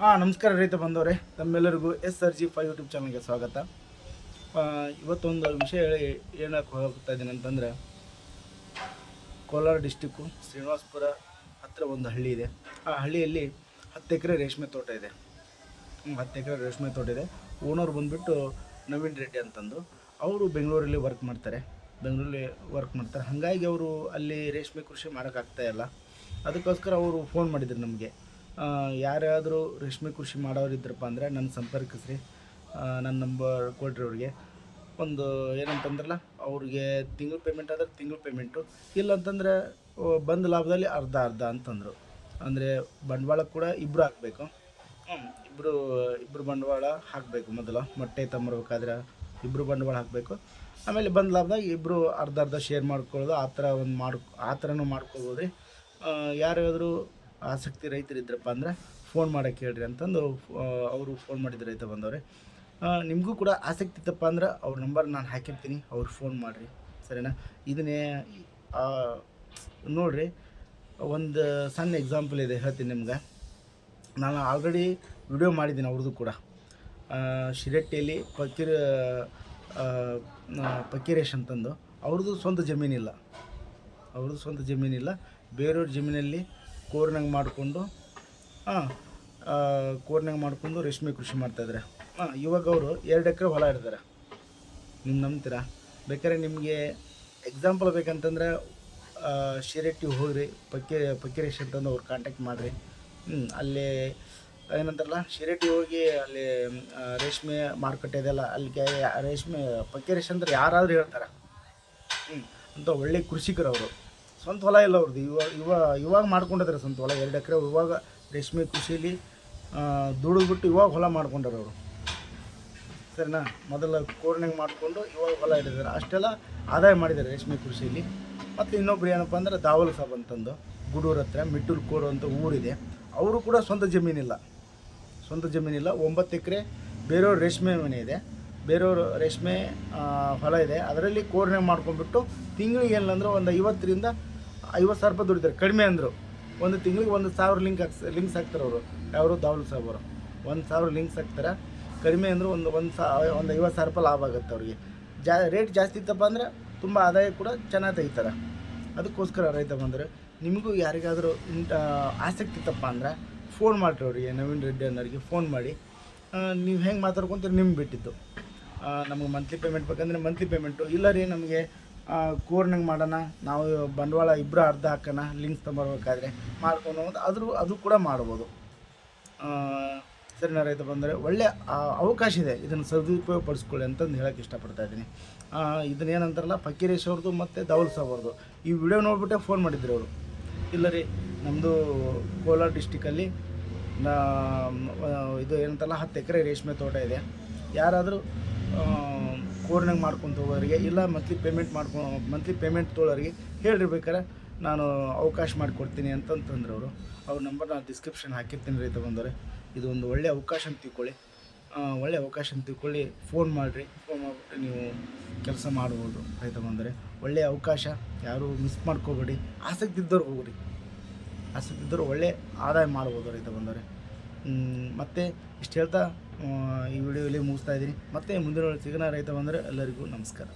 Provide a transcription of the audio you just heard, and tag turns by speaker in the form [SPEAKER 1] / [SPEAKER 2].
[SPEAKER 1] ಹಾಂ ನಮಸ್ಕಾರ ರೈತ ಬಂದವರೇ ತಮ್ಮೆಲ್ಲರಿಗೂ S R G five YouTube ಚಾನಲ್ಗೆ ಸ್ವಾಗತ. ಇವತ್ತೊಂದು ವಿಷಯ ಹೇಳಿ ಏನಕ್ಕೆ ಹೋಗ್ತಾ ಇದ್ದೀನಿ ಅಂತಂದರೆ, ಕೋಲಾರ ಡಿಸ್ಟಿಕ್ಕು ಶ್ರೀನಿವಾಸಪುರ ಹತ್ತಿರ ಒಂದು ಹಳ್ಳಿ ಇದೆ. ಆ ಹಳ್ಳಿಯಲ್ಲಿ ಹತ್ತು ಎಕರೆ ರೇಷ್ಮೆ ತೋಟ ಇದೆ. ಹತ್ತು ಎಕರೆ ರೇಷ್ಮೆ ತೋಟ ಇದೆ. ಓನರ್ ಬಂದುಬಿಟ್ಟು ನವೀನ್ ರೆಡ್ಡಿ ಅಂತಂದು. ಅವರು ಬೆಂಗಳೂರಲ್ಲಿ ವರ್ಕ್ ಮಾಡ್ತಾರೆ. ಬೆಂಗಳೂರಲ್ಲಿ ವರ್ಕ್ ಮಾಡ್ತಾರೆ. ಹಾಗಾಗಿ ಅವರು ಅಲ್ಲಿ ರೇಷ್ಮೆ ಕೃಷಿ ಮಾಡೋಕ್ಕಾಗ್ತಾಯಿಲ್ಲ ಅದಕ್ಕೋಸ್ಕರ ಅವರು ಫೋನ್ ಮಾಡಿದರು ನಮಗೆ. ಯಾರಾದರೂ ರೇಷ್ಮೆ ಕೃಷಿ ಮಾಡೋರು ಇದ್ರಪ್ಪ ಅಂದರೆ ನನ್ನ ಸಂಪರ್ಕಿಸ್ರಿ. ನನ್ನ ನಂಬರ್ ಕೊಡ್ರಿ ಅವ್ರಿಗೆ. ಒಂದು ಏನಂತಂದ್ರಲ್ಲ, ಅವ್ರಿಗೆ ತಿಂಗಳು ಪೇಮೆಂಟ್ ಆದ್ರೆ ತಿಂಗಳು ಪೇಮೆಂಟು ಇಲ್ಲ ಅಂತಂದರೆ ಬಂದ ಲಾಭದಲ್ಲಿ ಅರ್ಧ ಅರ್ಧ ಅಂತಂದರು. ಅಂದರೆ ಬಂಡವಾಳ ಕೂಡ ಇಬ್ಬರು ಹಾಕಬೇಕು. ಇಬ್ಬರು ಇಬ್ಬರು ಬಂಡವಾಳ ಹಾಕಬೇಕು ಮೊದಲು. ಮೊಟ್ಟೆ ತಂಬರ್ಬೇಕಾದ್ರೆ ಇಬ್ಬರು ಬಂಡವಾಳ ಹಾಕಬೇಕು. ಆಮೇಲೆ ಬಂದ ಲಾಭದಾಗ ಇಬ್ಬರು ಅರ್ಧ ಅರ್ಧ ಶೇರ್ ಮಾಡ್ಕೊಳ್ಳೋದು. ಆ ಥರ ಒಂದು ಮಾಡ್ಕೊ, ಆ ಥರನೂ ಮಾಡ್ಕೊಬೋದು ರೀ ಯಾರಾದರೂ ಆಸಕ್ತಿ ರೈತರು ಇದ್ರಪ್ಪ ಅಂದರೆ ಫೋನ್ ಮಾಡೋಕ್ಕೆ ಹೇಳ್ರಿ ಅಂತಂದು ಅವರು ಫೋನ್ ಮಾಡಿದ್ರು ರೈತ ಬಂದವ್ರೆ. ನಿಮಗೂ ಕೂಡ ಆಸಕ್ತಿ ಇತ್ತಪ್ಪ ಅಂದ್ರೆ ಅವ್ರ ನಂಬರ್ ನಾನು ಹಾಕಿರ್ತೀನಿ, ಅವ್ರು ಫೋನ್ ಮಾಡಿರಿ. ಸರಿನಾ? ಇದನ್ನೇ ನೋಡಿರಿ, ಒಂದು ಸಣ್ಣ ಎಕ್ಸಾಂಪಲ್ ಇದೆ ಹೇಳ್ತೀನಿ ನಿಮ್ಗೆ. ನಾನು ಆಲ್ರೆಡಿ ವಿಡಿಯೋ ಮಾಡಿದ್ದೀನಿ ಅವ್ರದ್ದು ಕೂಡ. ಶಿರಟ್ಟಿಯಲ್ಲಿ ಫಕೀರ್ ಫಕೀರೇಶ್ ಅಂತಂದು ಅವ್ರದ್ದು ಸ್ವಂತ ಜಮೀನಿಲ್ಲ. ಅವ್ರದ್ದು ಸ್ವಂತ ಜಮೀನಿಲ್ಲ ಬೇರೆಯವ್ರ ಜಮೀನಲ್ಲಿ ಕೋರ್ನಾಗ ಮಾಡಿಕೊಂಡು, ಹಾಂ ಕೋರ್ನಾಗ ಮಾಡಿಕೊಂಡು ರೇಷ್ಮೆ ಕೃಷಿ ಮಾಡ್ತಾಯಿದ್ದಾರೆ ಹಾಂ, ಇವಾಗ ಅವರು ಎರಡು ಎಕರೆ ಹೊಲ ಇಡ್ತಾರೆ ನೀವು ನಂಬ್ತೀರಾ? ಬೇಕಾದ್ರೆ ನಿಮಗೆ ಎಕ್ಸಾಂಪಲ್ ಬೇಕಂತಂದ್ರೆ ಶಿರಟ್ಟಿ ಹೋಗ್ರಿ, ಪಕ್ಕಿ ಪಕ್ಕಿರೇಶ್ ಅಂತಂದು ಅವ್ರು ಕಾಂಟ್ಯಾಕ್ಟ್ ಮಾಡಿರಿ. ಹ್ಞೂ ಅಲ್ಲಿ ಏನಂತಾರಲ್ಲ, ಶಿರಟ್ಟಿ ಹೋಗಿ ಅಲ್ಲಿ ರೇಷ್ಮೆ ಮಾರುಕಟ್ಟೆ ಇದೆಲ್ಲ ಅಲ್ಲಿ ಕೆ- ರೇಷ್ಮೆ ಪಕ್ಕಿರೇಶ್ ಅಂದ್ರೆ ಯಾರಾದರೂ ಹೇಳ್ತಾರೆ. ಹ್ಞೂ ಅಂತ ಒಳ್ಳೆ ಕೃಷಿಕರು ಅವರು. ಸ್ವಂತ ಹೊಲ ಇಲ್ಲ ಅವ್ರದ್ದು. ಇವಾಗ ಇವಾಗ ಇವಾಗ ಮಾಡ್ಕೊಂಡಿದ್ದಾರೆ ಸ್ವಂತ ಹೊಲ. ಎರಡು ಎಕರೆ ಇವಾಗ ರೇಷ್ಮೆ ಕೃಷಿಲಿ ದುಡಿದ್ಬಿಟ್ಟು ಇವಾಗ ಹೊಲ ಮಾಡ್ಕೊಂಡಾರ ಅವರು. ಸರಿನಾ? ಮೊದಲ ಕೋರ್ನಾಗ ಮಾಡಿಕೊಂಡು ಇವಾಗ ಹೊಲ ಇಟ್ಟಿದ್ದಾರೆ. ಅಷ್ಟೆಲ್ಲ ಆದಾಯ ಮಾಡಿದ್ದಾರೆ ರೇಷ್ಮೆ ಕೃಷಿಯಲ್ಲಿ ಮತ್ತು ಇನ್ನೊಬ್ರು ಏನಪ್ಪ ಅಂದ್ರೆ ದಾವಲ್ ಸಾಬ್ ಅಂತಂದು. ಗುಡೂರ್ ಹತ್ರ ಮಿಟ್ಟೂರು ಕೋಡು ಅಂತ ಊರಿದೆ. ಅವರು ಕೂಡ ಸ್ವಂತ ಜಮೀನಿಲ್ಲ. ಸ್ವಂತ ಜಮೀನಿಲ್ಲ. ಒಂಬತ್ತು ಎಕರೆ ಬೇರೆಯವ್ರ ರೇಷ್ಮೆ ಮನೆ ಇದೆ. ಬೇರೆಯವರು ರೇಷ್ಮೆ ಹೊಲ ಇದೆ. ಅದರಲ್ಲಿ ಕೋರ್ನೆ ಮಾಡ್ಕೊಂಡ್ಬಿಟ್ಟು ತಿಂಗಳಿಗೆ ಏನಂದ್ರೆ ಒಂದು ಐವತ್ತರಿಂದ ಐವತ್ತು ಸಾವಿರ ರೂಪಾಯಿ ದುಡಿತಾರೆ. ಕಡಿಮೆ ಅಂದರು. ಒಂದು ತಿಂಗಳಿಗೆ ಒಂದು ಸಾವಿರ ಲಿಂಕ್ ಹಾಕ್ಸ್, ಲಿಂಕ್ಸ್ ಹಾಕ್ತಾರೆ ಅವರು. ಯಾರು ದಾವಲ್ ಸಾಬ್ ಅವರು. ಒಂದು ಸಾವಿರ ಲಿಂಕ್ಸ್ ಹಾಕ್ತಾರೆ. ಕಡಿಮೆ ಅಂದರೆ ಒಂದು ಒಂದು ಸಾ, ಒಂದು ಐವತ್ತು ಸಾವಿರ ರೂಪಾಯಿ ಲಾಭ ಆಗುತ್ತೆ ಅವ್ರಿಗೆ. ಜಾ, ರೇಟ್ ಜಾಸ್ತಿ ಇತ್ತಪ್ಪ ಅಂದರೆ ತುಂಬ ಆದಾಯ ಕೂಡ ಚೆನ್ನಾಗಿ ತೆಗಿತಾರೆ. ಅದಕ್ಕೋಸ್ಕರ ರೈತ ಬಂದರೆ ನಿಮಗೂ ಯಾರಿಗಾದರೂ ಇಂಟ ಆಸಕ್ತಿ ಇತ್ತಪ್ಪ ಅಂದ್ರೆ ಫೋನ್ ಮಾಡಿರಿ ಅವರಿಗೆ, ನವೀನ್ ರೆಡ್ಡಿ ಅನ್ನೋರಿಗೆ ಫೋನ್ ಮಾಡಿ. ನೀವು ಹೆಂಗೆ ಮಾತಾಡ್ಕೊಂತೀರಿ ನಿಮ್ಗೆ ಬಿಟ್ಟಿದ್ದು. ನಮಗೆ ಮಂತ್ಲಿ ಪೇಮೆಂಟ್ ಬೇಕಂದರೆ ಮಂತ್ಲಿ ಪೇಮೆಂಟು ಇಲ್ಲ ರೀ ನಮಗೆ ಕೋರ್ನಂಗೆ ಮಾಡೋಣ, ನಾವು ಬಂಡವಾಳ ಇಬ್ಬರು ಅರ್ಧ ಹಾಕೋಣ ಲಿಂಕ್ಸ್ ತಗೊಂಬರ್ಬೇಕಾದ್ರೆ ಮಾಡ್ಕೊಂಡು ಹೋಗೋದು ಅದ್ರ ಅದು ಕೂಡ ಮಾಡ್ಬೋದು. ಸರಿನಾ ರೈತ ಬಂದರೆ ಒಳ್ಳೆ ಅವಕಾಶ ಇದೆ. ಇದನ್ನು ಸದುಪಯೋಗ ಪಡಿಸ್ಕೊಳ್ಳಿ ಅಂತಂದು ಹೇಳೋಕ್ಕೆ ಇಷ್ಟಪಡ್ತಾ ಇದ್ದೀನಿ. ಇದನ್ನ ಏನಂತಾರಲ್ಲ, ಫಕೀರೇಶ್ ಅವ್ರದ್ದು ಮತ್ತು ಧವಲ್ ಸಾಬ್ ಅವ್ರದ್ದು ಈ ವಿಡಿಯೋ ನೋಡಿಬಿಟ್ಟೆ ಫೋನ್ ಮಾಡಿದ್ರು ಅವರು. ಇಲ್ಲ ರೀ ನಮ್ಮದು ಕೋಲಾರ ಡಿಸ್ಟಿಕಲ್ಲಿ ನಾ ಇದು ಏನಂತಲ್ಲ ಹತ್ತು ಎಕರೆ ರೇಷ್ಮೆ ತೋಟ ಇದೆ. ಯಾರಾದರೂ ಕೋರ್ನಾಗ ಮಾಡ್ಕೊಂಡು ಹೋಗೋರಿಗೆ ಇಲ್ಲ ಮಂತ್ಲಿ ಪೇಮೆಂಟ್ ಮಾಡ್ಕೊಂಡು ಮಂತ್ಲಿ ಪೇಮೆಂಟ್ ತೊಗೊಳೋರಿಗೆ ಹೇಳಿರ್ಬೇಕಾರೆ ನಾನು ಅವಕಾಶ ಮಾಡಿಕೊಡ್ತೀನಿ ಅಂತಂತಂದ್ರೆ ಅವರು. ಅವ್ರ ನಂಬರ್ ನಾನು ಡಿಸ್ಕ್ರಿಪ್ಷನ್ ಹಾಕಿರ್ತೀನಿ ರೈತ ಬಂದವ್ರೆ. ಇದು ಒಂದು ಒಳ್ಳೆಯ ಅವಕಾಶ ಅಂತ ತಿಳ್ಕೊಳ್ಳಿ. ಒಳ್ಳೆಯ ಅವಕಾಶ ಅಂತ ತಿಳ್ಕೊಳ್ಳಿ. ಫೋನ್ ಮಾಡಿರಿ. ಫೋನ್ ಮಾಡಿಬಿಟ್ಟು ನೀವು ಕೆಲಸ ಮಾಡ್ಬೋದು ರೈತ ಬಂದರೆ ಒಳ್ಳೆಯ ಅವಕಾಶ. ಯಾರೂ ಮಿಸ್ ಮಾಡ್ಕೋಬೇಡಿ. ಆಸಕ್ತಿ ಇದ್ದವ್ರು ಹೋಗ್ರಿ. ಆಸಕ್ತಿ ಇದ್ದವರು ಒಳ್ಳೆ ಆದಾಯ ಮಾಡ್ಬೋದು ರೈತ ಬಂದರೆ ಮತ್ತು ಇಷ್ಟು ಹೇಳ್ತಾ ಈ ವಿಡಿಯೋಲಿ ಮುಗಿಸ್ತಾ ಇದ್ದೀನಿ. ಮತ್ತೆ ಮುಂದಿನ ಸಿಗನ ರೈತ ಬಂದರೆ ಎಲ್ಲರಿಗೂ ನಮಸ್ಕಾರ.